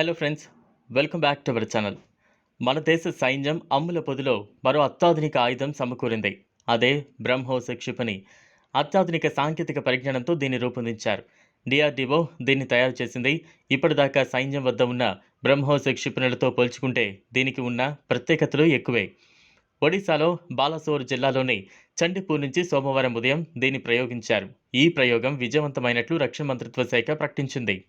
Hello friends welcome back to our channel మన దేశ సైన్యం అమ్ముల పొదిలో మరో అత్యాధునిక ఆయుధం సమకూరింది. అదే బ్రహ్మోస్ క్షిపణి. అత్యాధునిక సాంకేతిక పరిజ్ఞానంతో దీన్ని రూపొందించారు. డిఆర్డీఓ దీన్ని తయారు చేసింది. ఇప్పటిదాకా సైన్యం వద్ద ఉన్న బ్రహ్మోస్ క్షిపణులతో పోల్చుకుంటే దీనికి ఉన్న ప్రత్యేకతలు ఎక్కువే. ఒడిశాలో బాలసోర్ జిల్లాలోని చండీపూర్ నుంచి సోమవారం ఉదయం దీన్ని ప్రయోగించారు. ఈ ప్రయోగం విజయవంతమైనట్లు రక్షణ మంత్రిత్వ శాఖ ప్రకటించింది.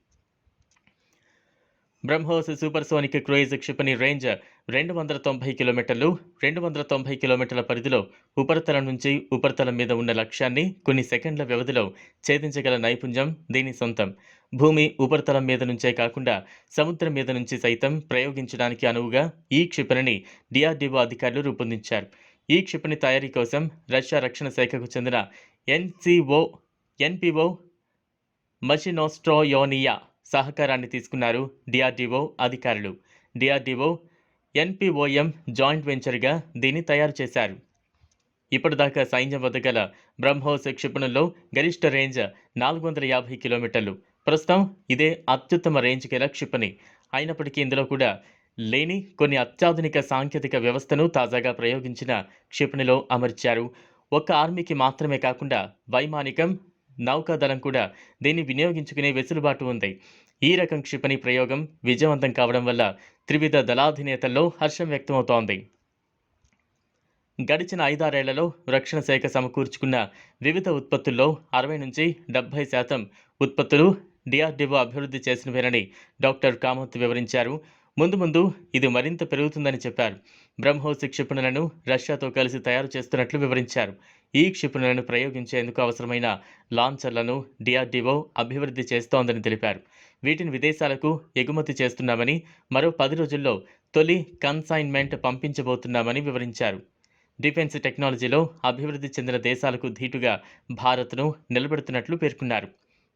బ్రహ్మోస్ సూపర్ సోనిక్ క్రూయిజ్ క్షిపణి రేంజ్ రెండు వందల తొంభై కిలోమీటర్లు రెండు వందల తొంభై కిలోమీటర్ల పరిధిలో ఉపరితలం నుంచి ఉపరితలం మీద ఉన్న లక్ష్యాన్ని కొన్ని సెకండ్ల వ్యవధిలో ఛేదించగల నైపుణ్యం దీని సొంతం. భూమి ఉపరితలం మీద నుంచే కాకుండా సముద్రం మీద నుంచి సైతం ప్రయోగించడానికి అనువుగా ఈ క్షిపణిని డిఆర్డిఓ అధికారులు రూపొందించారు. ఈ క్షిపణి తయారీ కోసం రష్యా రక్షణ శాఖకు చెందిన ఎన్సిఓ ఎన్పిఓ మషినోస్ట్రోయోనియా సహకారాన్ని తీసుకున్నారు డిఆర్డీఓ అధికారులు. డిఆర్డీఓ ఎన్పిఓఎం జాయింట్ వెంచర్గా దీన్ని తయారు చేశారు. ఇప్పటిదాకా సైన్యం వద్ద గల బ్రహ్మోస్ క్షిపణుల్లో గరిష్ట రేంజ్ నాలుగు వందల యాభై కిలోమీటర్లు. ప్రస్తుతం ఇదే అత్యుత్తమ రేంజ్ గల క్షిపణి. అయినప్పటికీ ఇందులో కూడా లేని కొన్ని అత్యాధునిక సాంకేతిక వ్యవస్థను తాజాగా ప్రయోగించిన క్షిపణిలో అమర్చారు. ఒక్క ఆర్మీకి మాత్రమే కాకుండా వైమానికం నౌకాదళం కూడా దీన్ని వినియోగించుకునే వెసులుబాటు ఉంది. ఈ రకం క్షిపణి ప్రయోగం విజయవంతం కావడం వల్ల త్రివిధ దళాధినేతల్లో హర్షం వ్యక్తమవుతోంది. గడిచిన ఐదారేళ్ళలో రక్షణ శాఖ సమకూర్చుకున్న వివిధ ఉత్పత్తుల్లో అరవై నుంచి డెబ్బై శాతం ఉత్పత్తులు డిఆర్డీఓ అభివృద్ధి చేసినవేనని డాక్టర్ కామత్ వివరించారు. ముందు ముందు ఇది మరింత పెరుగుతుందని చెప్పారు. బ్రహ్మోస్ క్షిపణులను రష్యాతో కలిసి తయారు చేస్తున్నట్లు వివరించారు. ఈ క్షిపణులను ప్రయోగించేందుకు అవసరమైన లాంచర్లను డిఆర్డిఓ అభివృద్ధి చేస్తోందని తెలిపారు. వీటిని విదేశాలకు ఎగుమతి చేస్తున్నామని మరో పది రోజుల్లో తొలి కన్సైన్మెంట్ పంపించబోతున్నామని వివరించారు. డిఫెన్స్ టెక్నాలజీలో అభివృద్ధి చెందిన దేశాలకు ధీటుగా భారత్ను నిలబెడుతున్నట్లు పేర్కొన్నారు.